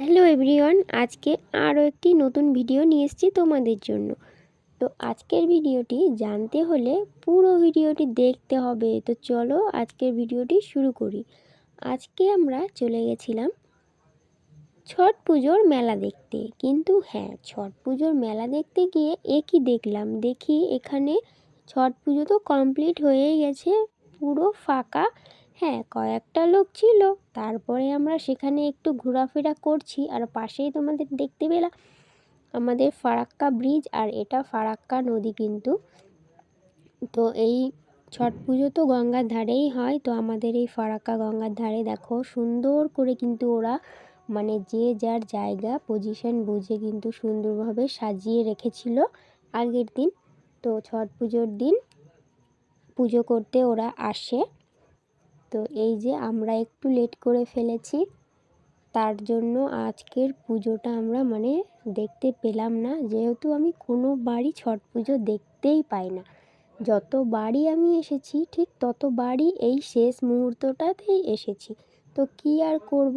Hello everyone, আজকে আরও একটি নতুন ভিডিও নিয়ে এসেছি তোমাদের জন্য। তো আজকের ভিডিওটি জানতে হলে পুরো ভিডিওটি দেখতে হবে। তো চলো আজকের ভিডিওটি শুরু করি। আজকে আমরা চলে গেছিলাম ছট পুজোর মেলা দেখতে। কিন্তু হ্যাঁ ছট পুজোর মেলা দেখতে গিয়ে একই দেখলাম? দেখি এখানে ছট পুজো তো কমপ্লিট হয়েই গেছে, পুরো ফাঁকা। হ্যাঁ কয়েকটা লোক ছিল। তারপরে আমরা সেখানে একটু ঘোরাফেরা করছি আর পাশেই তোমাদের দেখতে পেলাম আমাদের ফারাক্কা ব্রিজ আর এটা ফারাক্কা নদী কিন্তু। তো এই ছট পুজো তো গঙ্গার ধারেই হয়, তো আমাদের এই ফারাক্কা গঙ্গার ধারে দেখো সুন্দর করে কিন্তু ওরা মানে যে যার জায়গা পজিশন বুঝে কিন্তু সুন্দরভাবে সাজিয়ে রেখেছিল আগের দিন। তো ছট পুজোর দিন পুজো করতে ওরা আসে। তো এই যে আমরা একটু লেট করে ফেলেছি, তার জন্য আজকের পুজোটা আমরা মানে দেখতে পেলাম না। যেহেতু আমি কোনো বাড়ি ছট পুজো দেখতেই পাই না। যত বাড়ি আমি এসেছি, ঠিক তত বাড়ি এই শেষ মুহূর্তটাতেই এসেছি। তো কি আর করব?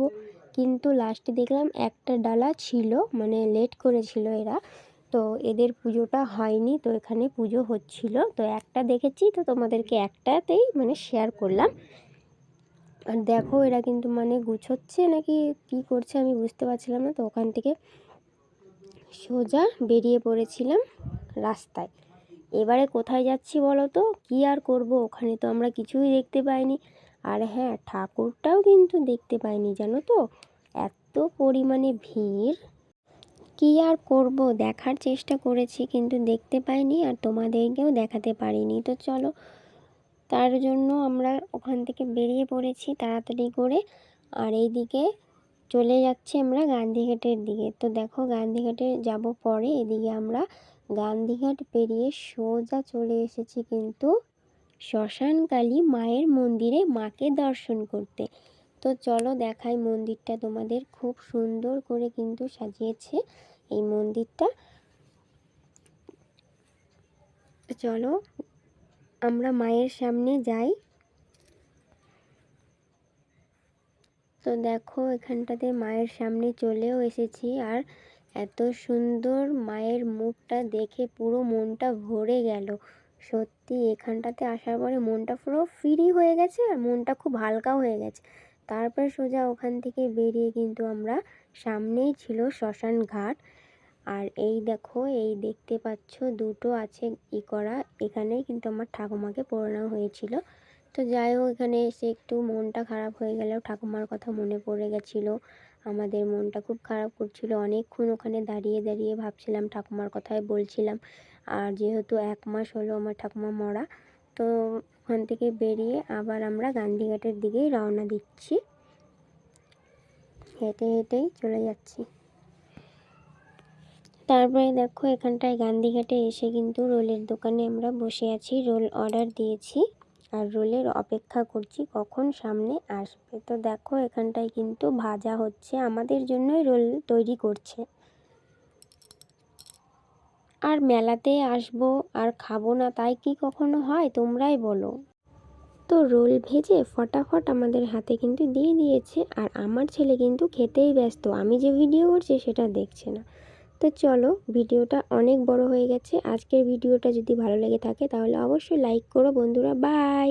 কিন্তু লাস্টে দেখলাম একটা ডালা ছিল মানে লেট করেছিল এরা। তো এদের পুজোটা হয়নি, তো এখানে পুজো হচ্ছিল। তো একটা দেখেছি, তো তোমাদেরকে একটাতেই মানে শেয়ার করলাম। আর দেখো এরা কিন্তু মানে গুছোচ্ছে নাকি কি করছে আমি বুঝতে পারছিলাম না তো ওখান থেকে সোজা বেরিয়ে পড়েছিলাম রাস্তায়। এবারে কোথায় যাচ্ছি বলো তো? কী আর করব? ওখানে তো আমরা কিছুই দেখতে পাইনি। আর হ্যাঁ ঠাকুরটাও কিন্তু দেখতে পাইনি জানো তো? এত পরিমাণে ভিড়। কী আর করব? দেখার চেষ্টা করেছি কিন্তু দেখতে পাইনি আর তোমাদেরকেও দেখাতে পারিনি। তো চলো তার জন্য আমরা ওখান থেকে বেরিয়ে পড়েছি তাড়াতাড়ি করে। আর এইদিকে চলে যাচ্ছি আমরা গান্ধীঘাটের দিকে। তো দেখো গান্ধীঘাটে যাব পরে, এদিকে আমরা গান্ধীঘাট পেরিয়ে সোজা চলে এসেছি কিন্তু শ্মশানকালী মায়ের মন্দিরে মাকে দর্শন করতে। তো চলো দেখাই মন্দিরটা তোমাদের। খুব সুন্দর করে কিন্তু সাজিয়েছে এই মন্দিরটা। চলো আমরা মায়ের সামনে যাই। তো দেখো, এখানটাতে মায়ের সামনে চলেও এসেছি আর এত সুন্দর মায়ের মুখটা দেখে পুরো মনটা ভরে গেল। সত্যি, এখানটাতে আসার পরে মনটা পুরো ফ্রি হয়ে গেছে আর মনটা খুব হালকা হয়ে গেছে। তারপর সোজা ওখান থেকে বেরিয়ে কিন্তু আমরা সামনেই ছিল শ্মশান ঘাট। আর এই দেখো, এই দেখতে পাচ্ছ দুটো আছে ই করা। এখানে কিন্তু আমার ঠাকুমাকে পড়ানো হয়েছিল। তো যাই হোক, এখানে এসে একটু মনটা খারাপ হয়ে গেলেও ঠাকুমার কথা মনে পড়ে গেছিল। আমাদের মনটা খুব খারাপ করছিল। অনেকক্ষণ ওখানে দাঁড়িয়ে দাঁড়িয়ে ভাবছিলাম ঠাকুমার কথাই বলছিলাম। আর যেহেতু এক মাস হলো আমার ঠাকুমা মরা, তো ওখান থেকে বেরিয়ে আবার আমরা গান্ধীঘাটের দিকেই রওনা দিচ্ছি। হেঁটে হেঁটেই চলে যাচ্ছি। তারপরে দেখো এখানটায় গান্ধীঘাটে এসে কিন্তু রোলের দোকানে আমরা বসে আছি। রোল অর্ডার দিয়েছি আর রোলের অপেক্ষা করছি কখন সামনে আসবে। তো দেখো এখানটায় কিন্তু ভাজা হচ্ছে, আমাদের জন্যই রোল তৈরি করছে। আর মেলাতে আসব আর খাব না, তাই কি কখনো হয় তোমরাই বলো। তো রোল ভেজে ফটাফট আমাদের হাতে কিন্তু দিয়ে দিয়েছে আর আমার ছেলে কিন্তু খেতেই ব্যস্ত, আমি যে ভিডিও করছি সেটা দেখছে না। তো চলো, ভিডিওটা অনেক বড় হয়ে গেছে। আজকের ভিডিওটা যদি ভালো লেগে থাকে, তাহলে অবশ্যই লাইক করো বন্ধুরা। বাই